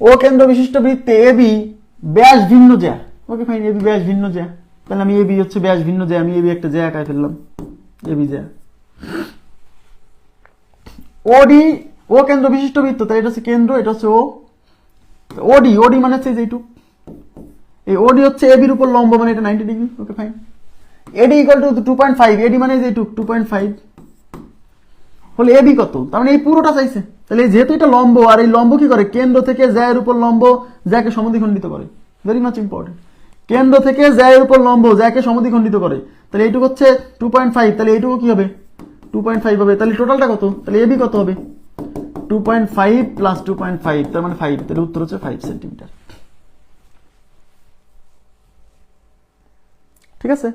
ও কেন্দ্র বিশিষ্ট বৃত্তে এ বি ব্যাস ভিন্ন জ্যা। ওকে ফাইন এবি ব্যাস ভিন্ন জ্যা। তাহলে আমি এবি হচ্ছে ব্যাস ভিন্ন জ্যা, আমি এবি একটা জ্যা আঁকায় ফেললাম। এবি জ্যা। ওডি ও কেন্দ্র বিশিষ্ট বৃত্ত তাই এটা হচ্ছে কেন্দ্র, এটা হচ্ছে ও। ওডি ওডি মানে হচ্ছে এই যে এইটুক। এই ওডি হচ্ছে এবির উপর লম্ব মানে এটা ninety degree okay fine AD equal to two point five AD মানে যে টু টু পয়েন্ট ফাইভ হলে এবি কত? তার মানে এই পুরোটা চাইছে। তাহলে যেহেতু এটা লম্ব, আর এই লম্ব কি করে? কেন্দ্র থেকে জ্যায়ের উপর লম্ব, জ্যাকে সমদ্বিখণ্ডিত করে। ভেরি মাচ ইম্পর্টেন্ট কেন্দ্র থেকে জ্যায়ের উপর লম্ব, জ্যাকে সমদ্বিখণ্ডিত করে। তাহলে এইটুকু হচ্ছে টু পয়েন্ট ফাইভ তাহলে এইটুকু কি হবে? টু পয়েন্ট ফাইভ হবে। তাহলে টোটালটা কত? তাহলে এবি কত হবে? Two point five plus two point five তার মানে ফাইভ তাহলে উত্তর হচ্ছে ফাইভ সেন্টিমিটার ঠিক আছে?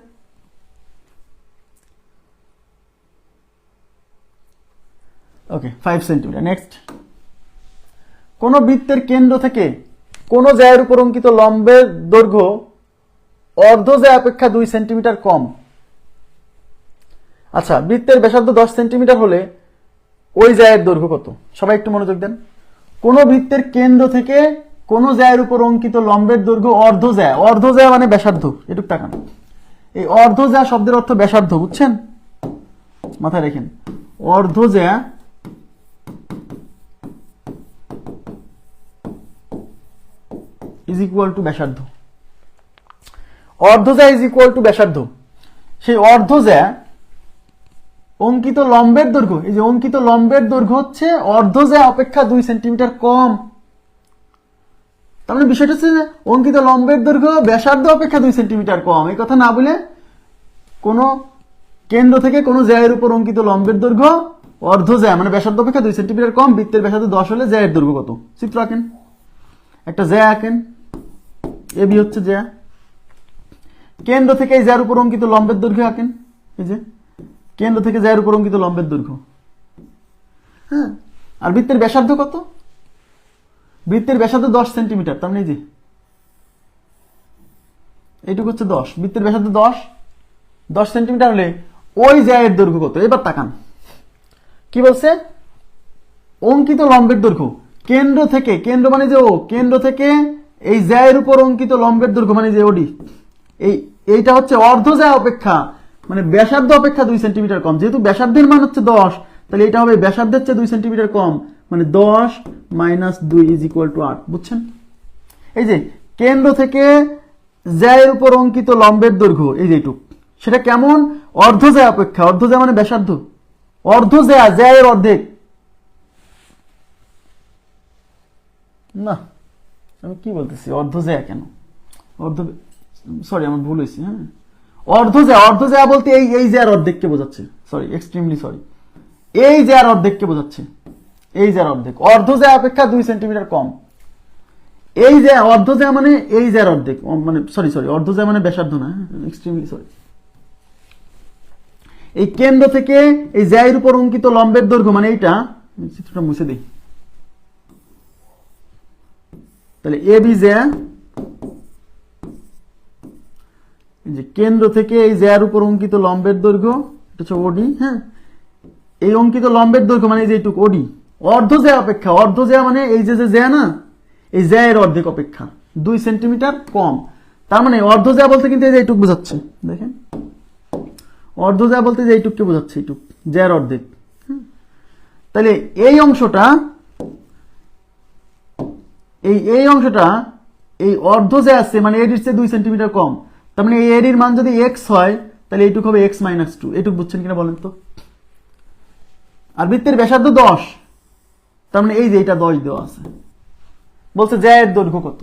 ওকে ফাইভ সেন্টিমিটার নেক্সট কোন বৃত্তের কেন্দ্র থেকে কোন জায়ের উপর অঙ্কিত লম্বের দৈর্ঘ্য অর্ধ জায় অপেক্ষা দুই সেন্টিমিটার কম। আচ্ছা বৃত্তের ব্যাসার্ধ দশ সেন্টিমিটার হলে ওই জায়ের দৈর্ঘ্য কত? সবাই একটু মনোযোগ দেন। কোন বৃত্তের কেন্দ্র থেকে কোন জায়ের উপর অঙ্কিত লম্বের দৈর্ঘ্য অর্ধ জায়। অর্ধ জায় মানে ব্যাসার্ধ, এটুক টাকা এই অর্ধ জায় শব্দের অর্থ ব্যাসার্ধ, বুঝছেন? মাথায় রেখেন। অর্ধ জায় ইজ ইকুয়াল টু ব্যাসার্ধ। অর্ধজা ইজ ইকুয়াল টু ব্যাসার্ধ। সেই অর্ধজা অঙ্কিত লম্বের দৈর্ঘ্য, এই যে অঙ্কিত লম্বের দৈর্ঘ্য হচ্ছে অর্ধজা অপেক্ষা দুই সেন্টিমিটার কম। তার মানে বিষয়টা হচ্ছে যে অঙ্কিত লম্বের দৈর্ঘ্য ব্যাসার্ধ অপেক্ষা দুই সেন্টিমিটার কম। এই কথা না বলে কোন কেন্দ্র থেকে কোন জ্যায়ের উপর অঙ্কিত লম্বের দৈর্ঘ্য অর্ধ জ্যা মানে ব্যাসার্ধ অপেক্ষা দুই সেন্টিমিটার কম, বৃত্তের ব্যাসার্ধ দশ হলে জ্যায়ের দৈর্ঘ্য কত? চিত্র আঁকেন। একটা জ্যা আঁকেন। এবি হচ্ছে জ্যা কেন্দ্র থেকে এই জ্যার উপর অঙ্কিত লম্বের দৈর্ঘ্য আঁকেন। এই যে, কেন্দ্র থেকে জ্যার উপর অঙ্কিত লম্বের দৈর্ঘ্য। হ্যাঁ আর বৃত্তের ব্যাসার্ধ কত? বৃত্তের ব্যাসার্ধ দশ সেন্টিমিটার, তার মানে যে, এইটুকু হচ্ছে দশ। বৃত্তের ব্যাসার্ধ দশ দশ সেন্টিমিটার হলে ওই জ্যায়ের দৈর্ঘ্য কত? এবার তাকান। কি বলছে? অঙ্কিত লম্বের দৈর্ঘ্য। কেন্দ্র থেকে, কেন্দ্র মানে যে ও, কেন্দ্র থেকে এই জ্যায়ের উপর অঙ্কিত লম্বের দৈর্ঘ্য মানে যে ওডি এই, এইটা হচ্ছে অর্ধ জ্যা অপেক্ষা মানে ব্যাসার্ধ অপেক্ষা দুই সেন্টিমিটার কম। যেহেতু ব্যাসার্ধের মান হচ্ছে দশ, তাহলে এটা হবে ব্যাসার্ধের চেয়ে দুই সেন্টিমিটার কম মানে দশ মাইনাস দুই ইজ ইকুয়াল টু আট, বুঝছেন? এই যে, কেন্দ্র থেকে জ্যায়ের উপর অঙ্কিত লম্বের দৈর্ঘ্য, এই যে এইটুক, সেটা কেমন? অর্ধ জ্যা অপেক্ষা, অর্ধ জ্যা মানে ব্যাসার্ধ। অর্ধ জ্যা, জ্যায়ের অর্ধেক। না। আমি কি বলতেছি? অর্ধ জ্যা কেন? অর্ধ সরি আমার ভুল হয়েছে হ্যাঁ? অর্ধ জ্যা অর্ধ জ্যা বলতে এই এই জ্যার অর্ধেককে বোঝাচ্ছে। সরি এক্সট্রিমলি সরি এই জ্যার অর্ধেককে বোঝাচ্ছে। এই জ্যার অর্ধেক। অর্ধ জ্যা অপেক্ষা দুই সেন্টিমিটার কম। এই যে অর্ধ জ্যা মানে এই জ্যার অর্ধেক। মানে সরি সরি অর্ধ জ্যা মানে ব্যাসার্ধ না এক্সট্রিমলি সরি এই কেন্দ্র থেকে এই জ্যায়ের উপর অঙ্কিত লম্বের দৈর্ঘ্য মানে এইটা চিত্রটা মুছে দিই। তাহলে এ বি জ্যা যে কেন্দ্র থেকে এই জ্যার উপর অঙ্কিত লম্বের দৈর্ঘ্য, এটা হচ্ছে ওডি হ্যাঁ? এই অঙ্কিত লম্বের দৈর্ঘ্য মানে যে এইটুকু ওডি অর্ধ জ্যা অপেক্ষা, অর্ধ জ্যা মানে এই যে যে জ্যা না, এই জ্যায়ের অর্ধেক অপেক্ষা, দুই সেন্টিমিটার কম। তার মানে অর্ধ জ্যা বলতে কিন্তু এই যে এইটুক বোঝাচ্ছে, দেখেন। অর্ধ জ্যা বলতে যে এইটুককে বোঝাচ্ছে, এইটুক জ্যার অর্ধেক। তাহলে এই অংশটা এই এই অংশটা এই অর্ধ যে আছে মানে এডির চেয়ে দুই সেন্টিমিটার কম, তার মানে এই এডির মান যদি এক্স হয়, তাহলে এইটুক হবে এক্স মাইনাস টু এইটুক বুঝছেন কিনা বলেন তো? আর বৃত্তের ব্যাসার্ধ দশ, তার মানে এই যে এটা দশ দেওয়া আছে। বলছে যে এর দৈর্ঘ্য কত?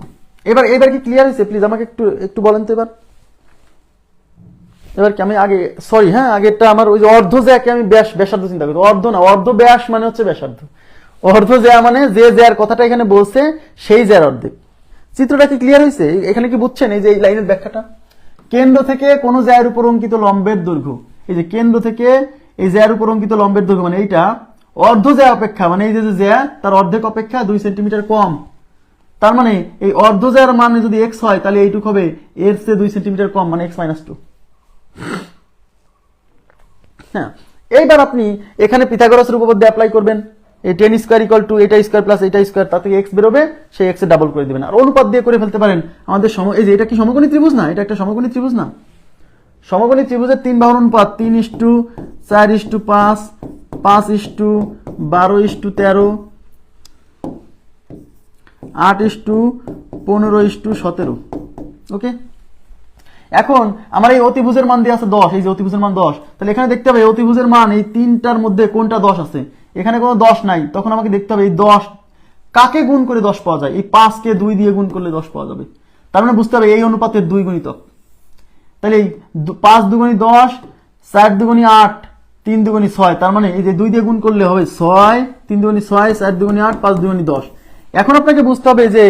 এবার এবার কি ক্লিয়ার হয়েছে? প্লিজ আমাকে একটু একটু বলেন তো এবার। এবার কি আমি আগে সরি হ্যাঁ আগেরটা আমার ওই যে অর্ধ জ্যাকে আমি ব্যাস, ব্যাসার্ধ চিন্তা করি। অর্ধ না, অর্ধ ব্যাস মানে হচ্ছে ব্যাসার্ধ। অর্ধ জ্যা মানে যে জ্যার কথাটা এখানে বলছে, সেই জ্যার অর্ধেক। চিত্রটা কি ক্লিয়ার হয়েছে এখানে কি বুঝছেন এই যে এই লাইনের ব্যাখ্যাটা? কেন্দ্র থেকে কোন জ্যার উপর অঙ্কিত লম্বের দৈর্ঘ্য। এই যে কেন্দ্র থেকে এই জ্যার উপর অঙ্কিত লম্বের দৈর্ঘ্য মানে এইটা। অর্ধ জ্যা অপেক্ষা মানে এই যে জ্যা, তার অর্ধেক অপেক্ষা দুই সেন্টিমিটার কম। তার মানে এই অর্ধ জ্যার মান যদি এক্স হয়, তাহলে এইটুক হবে এর চেয়ে দুই সেন্টিমিটার কম মানে এক্স মাইনাস টু হ্যাঁ। এইবার আপনি এখানে পিথাগোরাসের উপপাদ্য অ্যাপ্লাই করবেন। এই টেন স্কোয়ার ইকুয়াল টু এটা স্কোয়ার প্লাস এটা স্কোয়ার থেকে এক্স বেরোবে, সেই এক্স ডাবল করে দেবেন। আর অনুপাত দিয়ে করে ফেলতে পারেন, আমাদের সম এই যে এটা কি সমকোণী ত্রিভুজ না? এটা একটা সমকোণী ত্রিভুজ না? সমকোণী ত্রিভুজের তিন বাহুর অনুপাত, তিন ইস্টু চার ইস্টু পাঁচ পাঁচ ইস্টু বারো ইস্টু তেরো, আট ইস্টু পনেরো ইস্টু সতেরো। ওকে? এখন আমার এই অতিভুজের মান দিয়ে আছে দশ, এই যে অতিভুজের মান দশ, তাহলে এখানে দেখতে হবে অতিভুজের মান এই তিনটার মধ্যে কোনটা দশ আছে? এখানে কোনো দশ নাই, তখন আমাকে দেখতে হবে এই দশ, কাকে গুণ করে দশ পাওয়া যায়? এই পাঁচকে দুই দিয়ে গুণ করলে দশ পাওয়া যাবে। তার মানে বুঝতে হবে এই অনুপাতের দুই গুণিতক তাহলে এই পাঁচ দুগুণি দশ, চার দুগুণি আট, তিন দুগুণি ছয়, তার মানে এই যে দুই দিয়ে গুণ করলে হবে ছয়, তিন দুগুণি ছয়, চার দুগুণি আট, পাঁচ দুগুণি দশ। এখন আপনাকে বুঝতে হবে যে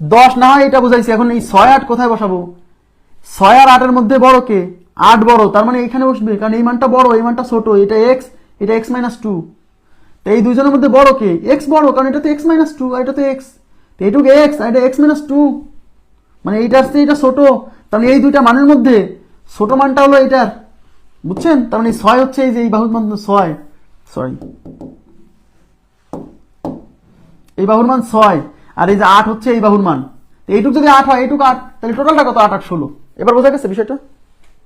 দশ না হয় এটা বুঝাইছি, এখন এই ছয় আট কোথায় বসাবো? ছয় আর আটের মধ্যে বড় কে? আট বড়, তার মানে এখানে বসবে, কারণ এই মানটা বড়, এই মানটা ছোট, এটা এক্স এটা এক্স মাইনাস টু এই দুইজনের মধ্যে বড় কে? এক্স বড়, কারণ এটা তো এক্স মাইনাস টু এটা তো এক্স তো এইটুকু এক্স আর এটা এক্স মাইনাস টু মানে এইটা আসছে এটা ছোট। তাহলে এই দুইটা মানের মধ্যে ছোট মানটা হলো এটার বুঝছেন? তার মানে ছয় হচ্ছে এই যে এই বাহুর মান ছয়। সরি এই বাহুর মান ছয়, আর এই যে আট হচ্ছে এই বাহুর মান। এইটুক যদি আট হয়, এইটুকু আট, তাহলে টোটালটা কত? আট আট, ষোলো। এবার বোঝা গেছে বিষয়টা?